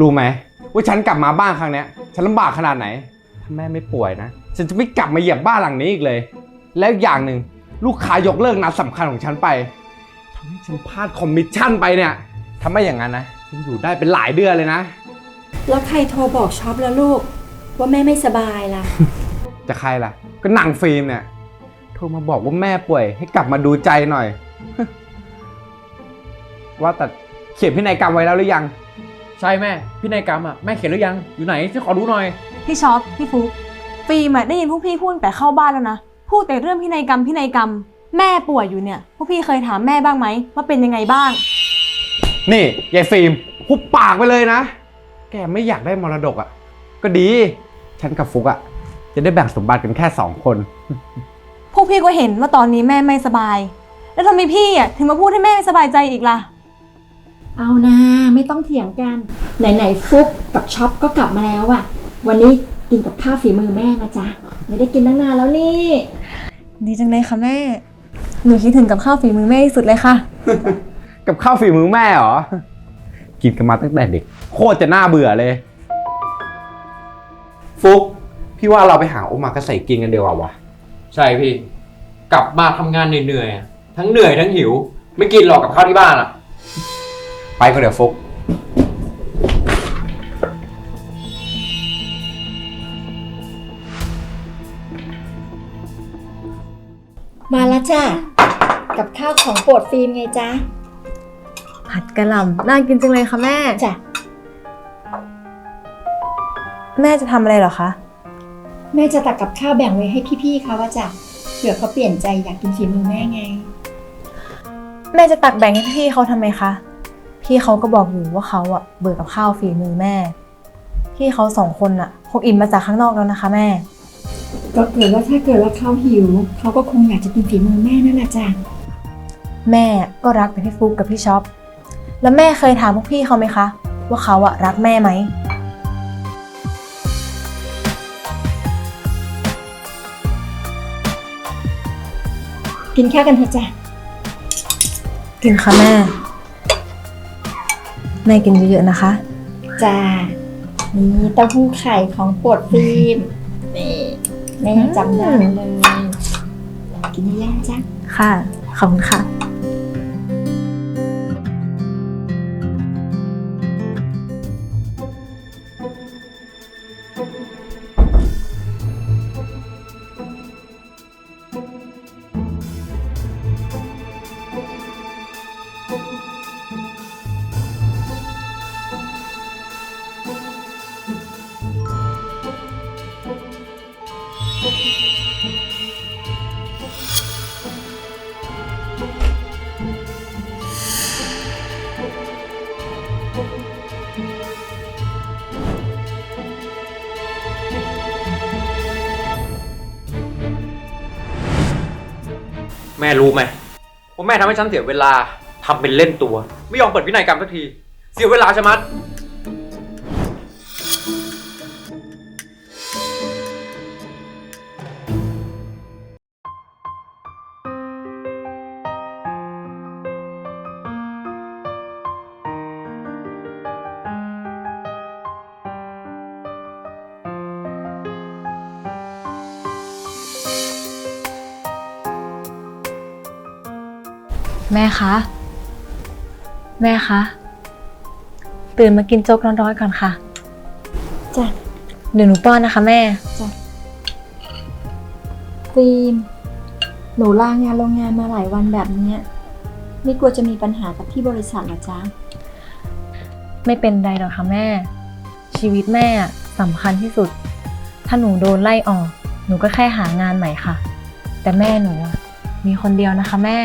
รู้ไหมว่าฉันกลับมาบ้านครั้งเนี้ยฉันลำบากขนาดไหน ถ้าแม่ไม่ป่วยนะ ฉันจะไม่กลับมาเหยียบบ้านหลังนี้อีกเลย แล้วอีกอย่างหนึ่งลูกค้ายกเลิกนัดสำคัญของฉันไปทำให้ฉันพลาดคอมมิชชั่นไปเนี่ยถ้าไม่อย่างนั้นนะฉันอยู่ได้เป็นหลายเดือนเลยนะ แล้วใครโทรบอกช็อปแล้วลูก ว่าแม่ไม่สบายล่ะ จะใครล่ะ ก็หนังฟิล์มเนี่ยโทรมาบอกว่าแม่ป่วย ให้กลับมาดูใจหน่อย ว่าแต่เขียนพินัยกรรมไว้แล้วหรือยังใช่แม่พินัยกรรมอะแม่เขียนหรือยังอยู่ไหนช่วยขอดูหน่อย พี่ช็อปพี่ฟุกฟิล์มอะได้ยินพวกพี่พูดตั้งแต่เข้าบ้านแล้วนะพูดแต่เรื่องพินัยกรรมพินัยกรรม แม่ป่วยอยู่เนี่ย พวกพี่เคยถามแม่บ้างไหมว่าเป็นยังไงบ้าง นี่ยายฟิล์มหุบปากไปเลยนะ แกไม่อยากได้มรดกอะ่ะ ก็ดี ฉันกับฟุกอะ่ะ จะได้แบ่งสมบัติกันแค่สองคน พวกพี่ก็เห็นว่าตอนนี้แม่ไม่สบาย แล้วทำไมพี่อะถึงมาพูดให้แม่ไม่สบายใจอีกล่ะ เอานะไม่ต้องเถียงกัน ไหนๆฟุกกับช็อปก็กลับมาแล้วอะวันนี้กินกับข้าวฝีมือแม่นะจ๊ะไม่ได้กินตั้งนานแล้วนี่ ดีจังเลยค่ะแม่ หนูคิดถึงกับข้าวฝีมือแม่ที่สุดเลยค่ะ กับข้าวฝีมือแม่เหรอ กินกันมาตั้งแต่เด็ก โคตรจะน่าเบื่อเลย ฟุกพี่ว่าเราไปหาโอมากาเสะกินกันเดียวาวะใช่พี่ กลับมาทำงานเหนื่อยๆอะทั้งเหนื่อยทั้งหิว ไม่กินหรอกกับข้าวที่บ้านอะ ไปก็เดี๋ยวฟุก มาแล้วจ้ะ กับข้าวของโปรดฟิล์มไงจ๊ะ ผัดกะหล่ำน่ากินจังเลยค่ะแม่ จ้ะ แม่จะทำอะไรเหรอคะ แม่จะตักกับข้าวแบ่งไว้ให้พี่ๆเขาว่าจ้ะเผื่อเขาเปลี่ยนใจอยากกินฝีมือแม่ไง แม่จะตักแบ่งให้พี่เขาทำไมคะ พี่เขาก็บอกอยู่ว่าเขาอะเบื่อกับข้าวฝีมือแม่ พี่เขาสองคนอะคงอิ่มมาจากข้างนอกแล้วนะคะแม่ ก็เกิดว่าถ้าเกิดว่าเขาหิว เขาก็คงอยากจะกินฝีมือแม่นั่นแหละจ้ะแม่ก็รักแต่พี่ฟุกกับพี่ช็อป แล้วแม่เคยถามพวกพี่เขาไหมคะ ว่าเขาอะรักแม่ไหม กินข้าวกันเถอะจ้ะ กินค่ะแม่ แม่กินเยอะๆนะคะ จ้านี่เต้าหู้ไข่ของโปรดฟิล์มนี่แม่ยังจำได้เลย กินย่างจ้ะค่ะ ขอบคุณค่ะ แม่รู้ไหมว่าแม่ทำให้ฉันเสียเวลาทำเป็นเล่นตัว ไม่ยอมเปิดวินัยกรรมสักที เสียเวลาชะมัด แม่คะแม่คะ ตื่นมากินโจ๊กร้อนๆก่อนค่ะ จ้ะเดี๋ยวหนูป้อนนะคะแม่ ฟิล์มหนูลางานโรงงานมาหลายวันแบบเนี้ยไม่กลัวจะมีปัญหากับที่บริษัทเหรอจ๊ะ ไม่เป็นไรหรอกค่ะแม่ ชีวิตแม่อะสำคัญที่สุด ถ้าหนูโดนไล่ออก หนูก็แค่หางานใหม่ค่ะ แต่แม่หนูอะมีคนเดียวนะคะแม่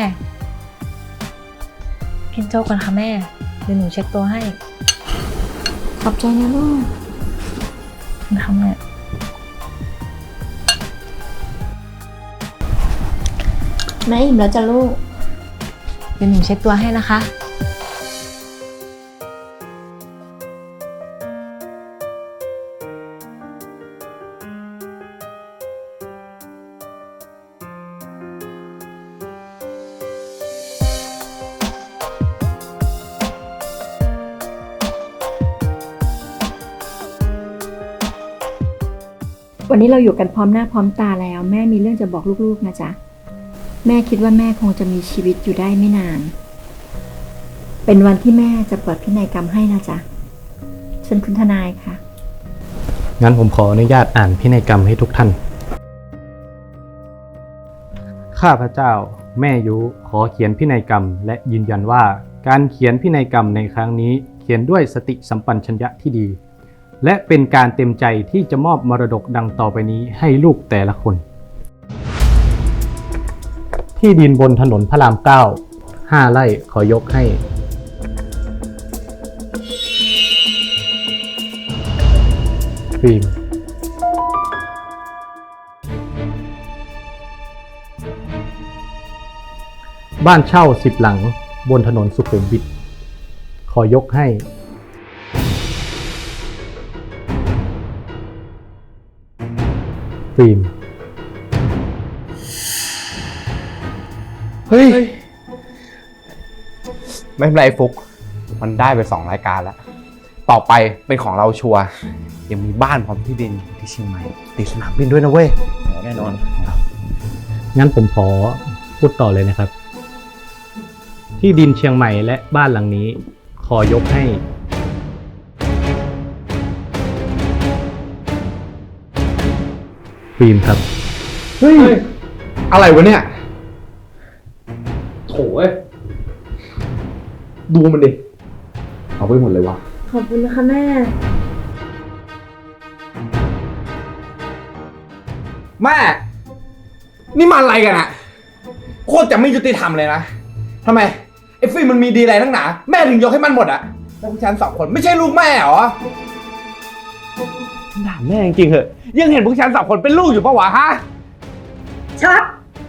กินโจ๊กก่อนค่ะแม่ เดี๋ยวหนูเช็ดตัวให้ ขอบใจนะลูกนะคะแม่แม่อิ่มแล้วจ้ะลูก เดี๋ยวหนูเช็ดตัวให้นะคะ นนี้เราอยู่กันพร้อมหน้าพร้อมตาแล้ว แม่มีเรื่องจะบอกลูกๆนะจ๊ะ แม่คิดว่าแม่คงจะมีชีวิตอยู่ได้ไม่นาน เป็นวันที่แม่จะเปิดพินัยกรรมให้นะจ๊ะเชิญคุณทนายค่ะ งั้นผมขออนุญาตอ่านพินัยกรรมให้ทุกท่าน ข้าพเจ้า แม่ยุขอเขียนพินัยกรรม และยืนยันว่า การเขียนพินัยกรรมในครั้งนี้ เขียนด้วยสติสัมปันชัญญะที่ดี และเป็นการเต็มใจที่จะมอบมรดกดังต่อไปนี้ให้ลูกแต่ละคน ที่ดินบนถนนพระรามเก้าห้าไร่ขอยกให้ ฟิล์มบ้านเช่าสิบหลังบนถนนสุขุมวิทขอยกให้ ฟิล์ม เฮ้ย ไม่เป็นไรฟุก มันได้ไปสองรายการแล้ว ต่อไปเป็นของเราชัวร์ยังมีบ้านพร้อมที่ดินที่เชียงใหม่ติดสนามบินด้วยนะเว้ย แน่นอน งั้นผมขอพูดต่อเลยนะครับ ที่ดินเชียงใหม่และบ้านหลังนี้ ขอยกให้ ฟิล์มครับ เฮ้ย อะไรวะเนี่ย โถเอ้ยดูมันดิ เอาไปหมดเลยวะขอบคุณนะคะแม่ แม่ นี่มันอะไรกันอะโคตรจะไม่ยุติธรรมเลยนะทำไมไอ้ฟิล์มมันมีดีอะไรทั้งหนา แม่ถึงยกให้มันหมดอะแล้วพวกฉันสองคนไม่ใช่ลูกแม่เหรอ ด่าแม่จริงๆเหอะ ยังเห็นพวกฉันสองคนเป็นลูกอยู่ปะวะฮะ ช็อป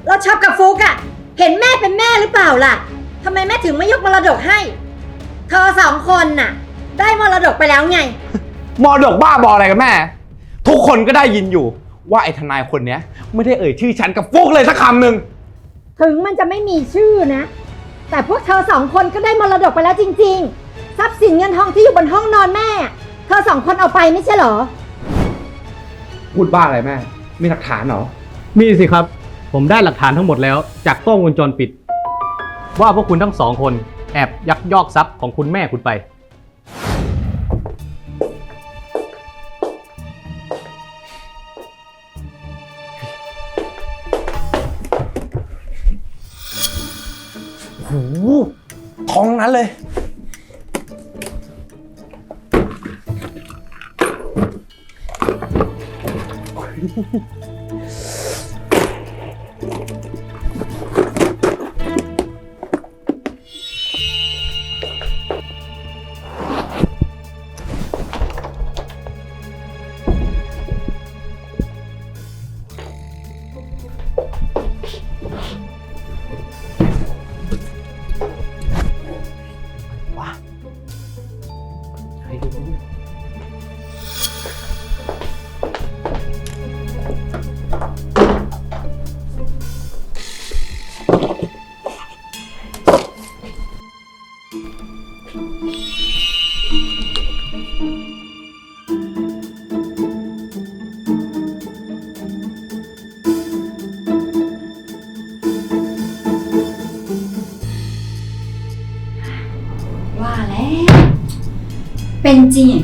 เราช็อปกับฟุกอะเห็นแม่เป็นแม่หรือเปล่าล่ะทำไมแม่ถึงไม่ยกมรดกให้ เธอสองคนน่ะ ได้มรดกไปแล้วไง มอดกบ้าบออะไรกันแม่ ทุกคนก็ได้ยินอยู่ ว่าไอ้ทนายคนเนี้ย ไม่ได้เอ่ยชื่อฉันกับฟุกเลยสักคำหนึ่งถึงมันจะไม่มีชื่อนะ แต่พวกเธอสองคนก็ได้มรดกไปแล้วจริง ๆ ทรัพย์สินเงินทองที่อยู่บนห้องนอนแม่ เธอสองคนเอาไปไม่ใช่เหรอ พูดบ้าอะไรแม่ มีหลักฐานเหรอ มีสิครับ ผมได้หลักฐานทั้งหมดแล้ว จากกล้องวงจรปิด ว่าพวกคุณทั้งสองคนแอบยักยอกทรัพย์ของคุณแม่คุณไป โอ้โหทองนั้นเลย フフフ。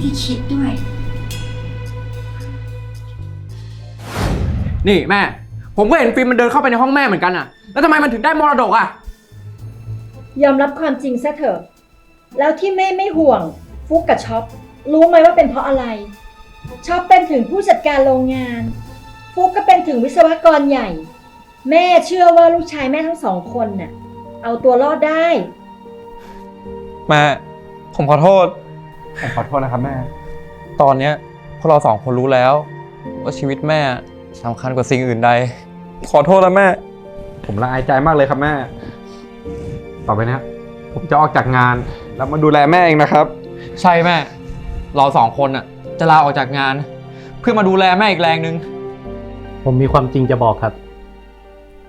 ที่คิดด้วย นี่แม่ ผมก็เห็นฟิล์มมันเดินเข้าไปในห้องแม่เหมือนกันอะแล้วทำไมมันถึงได้มรดกอะยอมรับความจริงซะเถอะ แล้วที่แม่ไม่ห่วงฟุกกับช็อปรู้ไหมว่าเป็นเพราะอะไร ช็อปเป็นถึงผู้จัดการโรงงาน ฟุกก็เป็นถึงวิศวกรใหญ่ แม่เชื่อว่าลูกชายแม่ทั้งสองคนน่ะ เอาตัวรอดได้ แม่ ผมขอโทษ ผมขอโทษนะครับแม่ ตอนเนี้ยพวกเราสองคนรู้แล้ว ว่าชีวิตแม่สำคัญกว่าสิ่งอื่นใด ขอโทษแล้วแม่ ผมละอายใจมากเลยครับแม่ ต่อไปเนี้ยผมจะออกจากงานแล้วมาดูแลแม่เองนะครับ ใช่แม่ เราสองคนอะจะลาออกจากงาน เพื่อมาดูแลแม่อีกแรงนึง ผมมีความจริงจะบอกครับ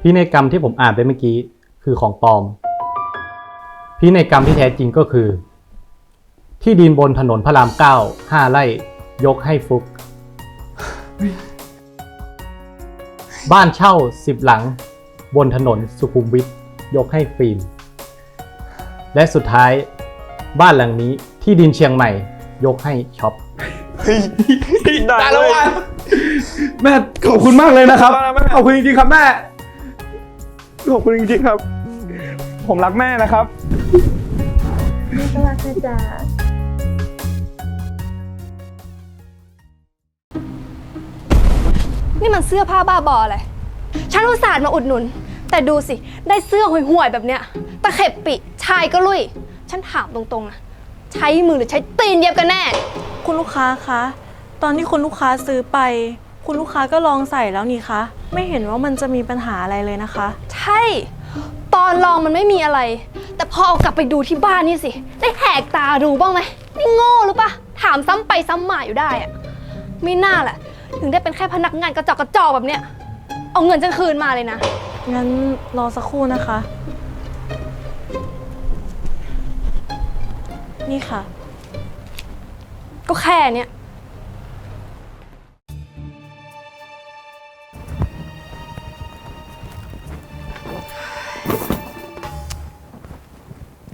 พินัยกรรมที่ผมอ่านไปเมื่อกี้คือของปลอม พินัยกรรมที่แท้จริงก็คือ ที่ดินบนถนนพระรามเก้าห้าไร่ ยกให้ฟุก บ้านเช่า10หลัง บนถนนสุขุมวิทยกให้ฟิล์ม และสุดท้าย บ้านหลังนี้ที่ดินเชียงใหม่ ยกให้ช็อป ได้แล้วว่ะแม่ขอบคุณมากเลยนะครับ ขอบคุณจริงๆครับแม่ ขอบคุณจริงๆครับ ผมรักแม่นะครับแม่ก็รักนะจ๊ะ นี่มันเสื้อผ้าบ้าบออะไรฉันอุตส่าห์มาอุดหนุน แต่ดูสิ ได้เสื้อห่วยๆแบบเนี้ย ตะเข็บปิ ชายก็ลุย ฉันถามตรงๆนะใช้มือหรือใช้ตีนเย็บกันแน่ คุณลูกค้าคะ ตอนที่คุณลูกค้าซื้อไป คุณลูกค้าก็ลองใส่แล้วนี่คะ ไม่เห็นว่ามันจะมีปัญหาอะไรเลยนะคะ ใช่ ตอนลองมันไม่มีอะไร แต่พอเอากลับไปดูที่บ้านนี่สิ ได้แหกตาดูบ้างไหมนี่โง่หรือปะถามซ้ำไปซ้ำมาอยู่ได้อะไม่น่าแหละ ถึงได้เป็นแค่พนักงานกระจอกกระจอกแบบเนี้ย เอาเงินฉันคืนมาเลยนะ งั้นรอสักครู่นะคะ นี่ค่ะ ก็แค่เนี้ย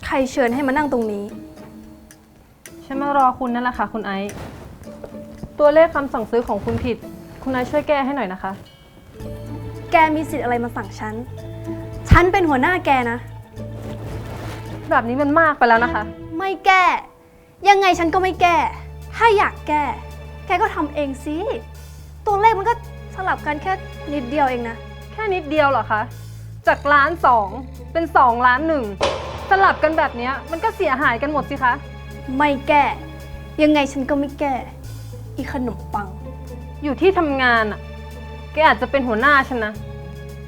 ใครเชิญให้มานั่งตรงนี้ ฉันมารอคุณนั่นแหละค่ะ คุณไอซ์ ตัวเลขคำสั่งซื้อของคุณผิด คุณไอซ์ช่วยแก้ให้หน่อยนะคะ แกมีสิทธิ์อะไรมาสั่งฉัน ฉันเป็นหัวหน้าแกนะ แบบนี้มันมากไปแล้วนะคะ ไม่แก้ ยังไงฉันก็ไม่แก้ ถ้าอยากแก้ แกก็ทำเองสิ ตัวเลขมันก็สลับกันแค่นิดเดียวเองนะ แค่นิดเดียวเหรอคะ จากล้านสองเป็นสองล้านหนึ่งสลับกันแบบเนี้ยมันก็เสียหายกันหมดสิคะ ไม่แก้ ยังไงฉันก็ไม่แก้ อีขนมปัง อยู่ที่ทำงานอะแกอาจจะเป็นหัวหน้าฉันนะ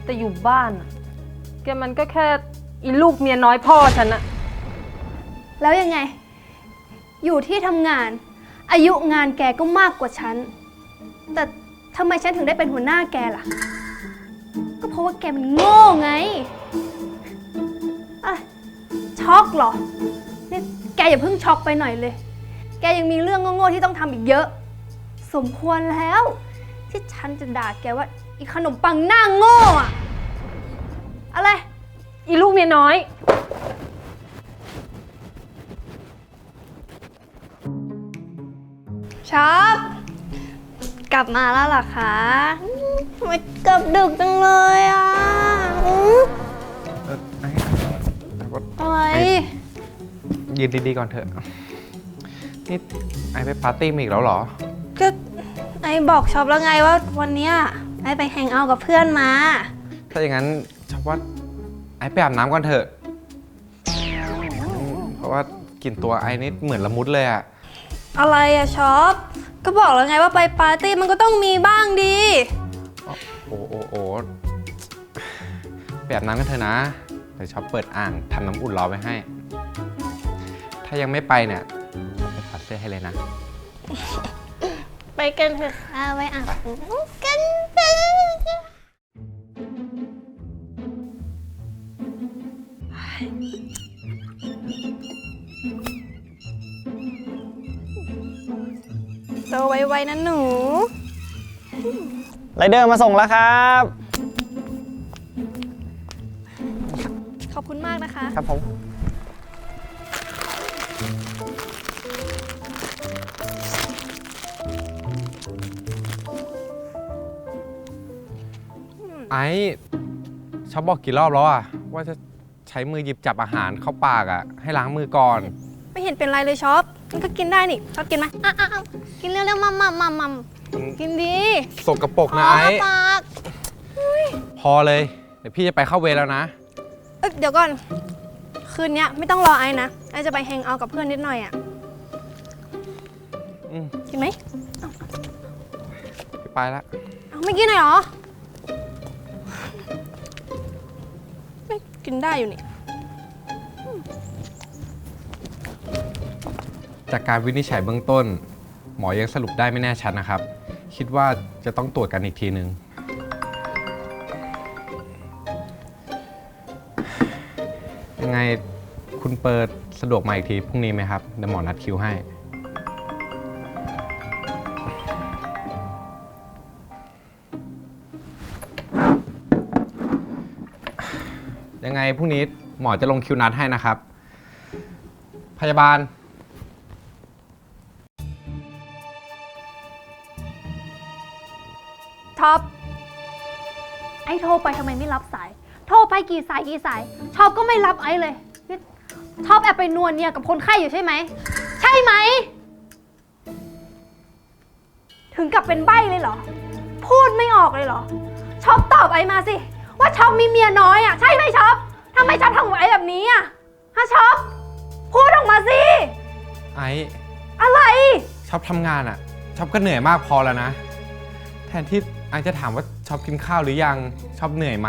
แต่อยู่บ้านอะแกมันก็แค่อีลูกเมียน้อยพ่อฉันอะแล้วยังไง อยู่ที่ทำงาน อายุงานแกก็มากกว่าฉัน แต่ทำไมฉันถึงได้เป็นหัวหน้าแกล่ะ ก็เพราะว่าแกมันโง่ไงอะช็อกเหรอ นี่แกอย่าเพิ่งช็อกไปหน่อยเลย แกยังมีเรื่องโง่ๆที่ต้องทำอีกเยอะ สมควรแล้ว ที่ฉันจะด่าแกว่าอีขนมปังหน้าโง่อะอะไร อีลูกเมียน้อย ชอบกลับมาแล้วเหรอคะอืมทำไมกลับดึกจังเลยอะอืมเออไอ้แต่ว่าอะไรยืนดีๆก่อนเถอะ นี่ไอ้ไปปาร์ตี้มาอีกแล้วเหรอก็ไอ บอกชอบแล้วไงว่าวันเนี้ยไอไปแฮงเอาท์กับเพื่อนมา ถ้าอย่างนั้นชอบว่าไอ้ไปอาบน้ำก่อนเถอะอืมเพราะว่ากลิ่นตัวไอ้นี่เหมือนละมุดเลยอะอะไรอะชอบก็บอกแล้วไงว่าไปปาร์ตี้มันก็ต้องมีบ้างดี โอ้โอ้โอ้ไปอาบน้ำกันเถอะนะเดี๋ยวชอบเปิดอ่างทำน้ำอุ่นรอไว้ให้ ถ้ายังไม่ไปเนี่ยไปถอดเสื้อให้เลยนะ ไปกันเถอะค่ะไปอาบน้ำกันเถอะโตไวๆนะหนู ไรเดอร์มาส่งแล้วครับ ขอบคุณมากนะคะ ครับผม ไอ้ชอบบอกกี่รอบแล้วอะว่าจะใช้มือหยิบจับอาหารเข้าปากอะให้ล้างมือก่อน ไม่เห็นเป็นไรเลยช็อปมันก็กินได้นี่ชอบกินไหมอะอะอะกินเร็วๆมัมมัมมัมมัมกินดีสกปรกนะอ๋อไอ้ปากพอเลย เดี๋ยวพี่จะไปเข้าเวรแล้วนะ เอ้ยเดี๋ยวก่อน คืนเนี้ยไม่ต้องรอไอ้นะไอ้จะไปแฮงเอาท์กับเพื่อนนิดหน่อยอะอืมกินไหมพี่ไปละ เอาไม่กินหน่อยเหรอ กินได้อยู่นี่ จากการวินิจฉัยเบื้องต้น หมอยังสรุปได้ไม่แน่ชัดนะครับ คิดว่าจะต้องตรวจกันอีกทีนึง ยังไงคุณเปิดสะดวกมาอีกทีพรุ่งนี้ไหมครับเดี๋ยวหมอนัดคิวให้ พรุ่งนี้หมอจะลงคิวนัดให้นะครับ พยาบาล ท็อป ไอ้โทรไปทำไมไม่รับสาย โทรไปกี่สายกี่สายช็อปก็ไม่รับไอ้เลยนี่ท็อปแอบไปนวลเนี่ยกับคนไข้อยู่ใช่ไหม ใช่ไหม ถึงกับเป็นใบ้เลยเหรอ พูดไม่ออกเลยเหรอช็อปตอบไอ้มาสิ ว่าช็อปมีเมียน้อยอะ ใช่ไหมช็อป ทำไมช็อปทำกับไอ้แบบนี้อะฮะช็อปพูดออกมาสิ ไอ้อะไร ชอบทำงานอะ่ะชอบก็เหนื่อยมากพอแล้วนะ แทนที่ไอจะถามว่าชอบกินข้าวหรือยังชอบเหนื่อยไหม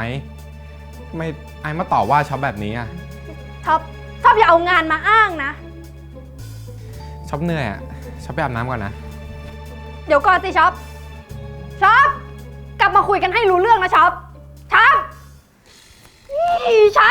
ทำไมไอมาตอบว่าชอบแบบนี้อะ่ะท็อปชอบอย่าเอางานมาอ้างนะ ชอบเหนื่อยอะ่ะชอบไปอาบน้ำก่อนนะ เดี๋ยวก่อนสิช็อปช็อปกลับมาคุยกันให้รู้เรื่องนะช็อปช็อป นี่ช็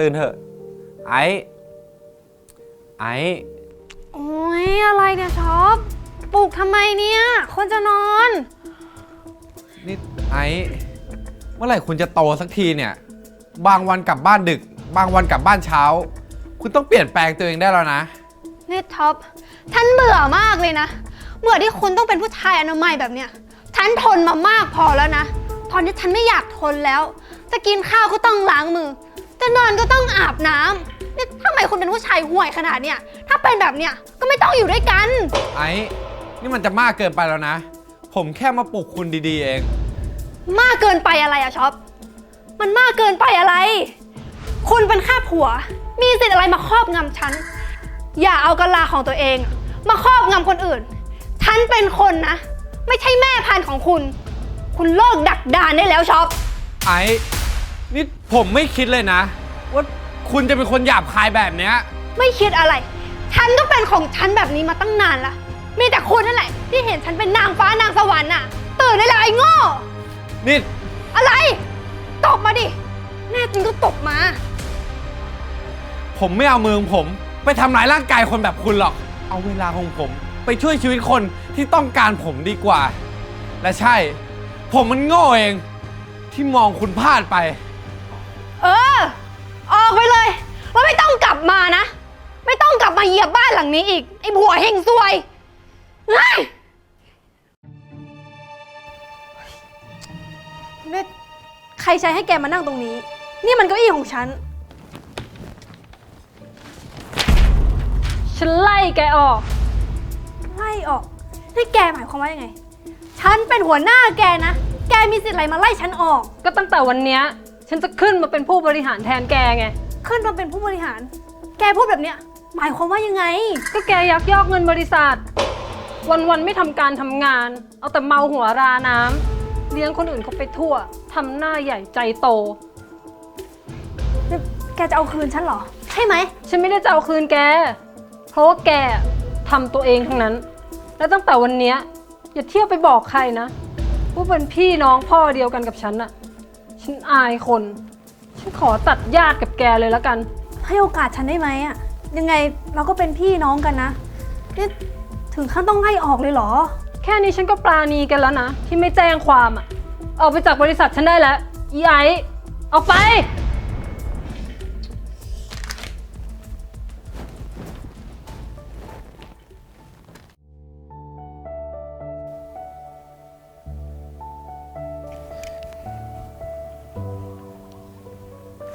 ตื่นเถอะ ไอไอโอ้ยอะไรเนี่ยช็อปปลุกทำไมเนี่ย คนจะนอน นี่ไอเมื่อไหร่คุณจะโตสักทีเนี่ย บางวันกลับบ้านดึก บางวันกลับบ้านเช้า คุณต้องเปลี่ยนแปลงตัวเองได้แล้วนะ นี่ท็อปฉันเบื่อมากเลยนะ เบื่อที่คุณต้องเป็นผู้ชายอนามัยแบบเนี้ยฉันทนมามากพอแล้วนะ ตอนนี้ฉันไม่อยากทนแล้ว จะกินข้าวก็ต้องล้างมือจะ นอนก็ต้องอาบน้ำนี่ทำไมคุณเป็นผู้ชายห่วยขนาดเนี้ยถ้าเป็นแบบเนี้ยก็ไม่ต้องอยู่ด้วยกัน ไอ้ นี่มันจะมากเกินไปแล้วนะ ผมแค่มาปลุกคุณดีๆเอง มากเกินไปอะไรอะช็อป มันมากเกินไปอะไร คุณเป็นแค่ผัว มีสิทธิ์อะไรมาครอบงำฉัน อย่าเอากะลาของตัวเอง มาครอบงำคนอื่น ฉันเป็นคนนะ ไม่ใช่แม่พันธุ์ของคุณ คุณเลิกดักดานได้แล้วช็อป ไอ้ นี่ผมไม่คิดเลยนะ ว่าคุณจะเป็นคนหยาบคายแบบเนี้ย ไม่คิดอะไร ฉันก็เป็นของฉันแบบนี้มาตั้งนานละ มีแต่คุณนั่นแหละ ที่เห็นฉันเป็นนางฟ้านางสวรรค์น่ะ ตื่นได้แล้วไอ้โง่ นี่ อะไร ตบมาดิ แน่จริงก็ตบมา ผมไม่เอามือของผมไปทำร้ายร่างกายคนแบบคุณหรอก เอาเวลาของผม ไปช่วยชีวิตคนที่ต้องการผมดีกว่า และใช่ ผมมันโง่เอง ที่มองคุณพลาดไป เออ ออกไปเลยแล้วไม่ต้องกลับมานะ ไม่ต้องกลับมาเหยียบบ้านหลังนี้อีก ไอ้ผัวเฮงซวยเฮ้ยนี่ใครใช้ให้แกมานั่งตรงนี้ นี่มันเก้าอี้ของฉัน ฉันไล่แกออก ไล่ออกนี่แกหมายความว่ายังไง ฉันเป็นหัวหน้าแกนะ แกมีสิทธิ์อะไรมาไล่ฉันออก ก็ตั้งแต่วันเนี้ย ฉันจะขึ้นมาเป็นผู้บริหารแทนแกไง ขึ้นมาเป็นผู้บริหาร แกพูดแบบเนี้ย หมายความว่ายังไง ก็แกยักยอกเงินบริษัท วันๆไม่ทำการทำงาน เอาแต่เมาหัวราน้ำเลี้ยงคนอื่นเขาไปทั่วทำหน้าใหญ่ใจโต แกจะเอาคืนฉันเหรอ ใช่ไหม ฉันไม่ได้จะเอาคืนแก เพราะว่าแกทำตัวเองทั้งนั้น แล้วตั้งแต่วันเนี้ยอย่าเที่ยวไปบอกใครนะ ว่าเป็นพี่น้องพ่อเดียวกันกับฉันอะ ฉันอายคน ฉันขอตัดญาติกับแกเลยแล้วกัน ให้โอกาสฉันได้ไหมอะยังไงเราก็เป็นพี่น้องกันนะนี่ถึงขั้นต้องไล่ออกเลยเหรอ แค่นี้ฉันก็ปราณีกันแล้วนะ ที่ไม่แจ้งความอะออกไปจากบริษัทฉันได้แล้ว อีไอซ์ออกไป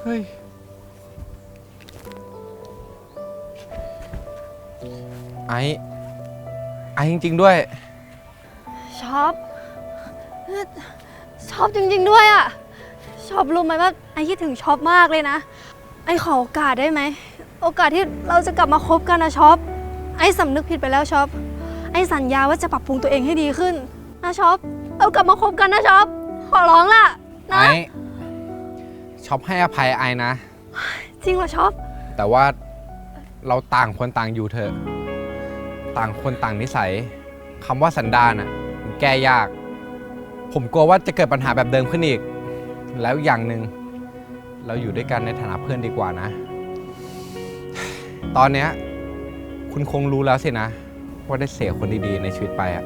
เฮ้ย ไอ้ไอ้จริง ๆ ด้วย ชอบชอบจริง ๆ ด้วยอะชอบรู้ไหมว่าไอคิดถึงชอบมากเลยนะ ไอขอโอกาสได้ไหมโอโอกาสที่เราจะกลับมาคบกันนะช็อปไอ้สำนึกผิดไปแล้วช็อปไอ้สัญญาว่าจะปรับปรุงตัวเองให้ดีขึ้นนะช็อปเรากลับมาคบกันนะช็อปขอร้องล่ะนะไอ้ ช็อปให้อภัยไอ้นะ จริงเหรอช็อป แต่ว่าเราต่างคนต่างอยู่เถอะ ต่างคนต่างนิสัยคำว่าสันดานอะมันแก้ยาก ผมกลัวว่าจะเกิดปัญหาแบบเดิมขึ้นอีก แล้วอย่างหนึ่งเราอยู่ด้วยกันในฐานะเพื่อนดีกว่านะ ตอนเนี้ยคุณคงรู้แล้วสินะ ว่าได้เสียคนดีๆในชีวิตไปอะ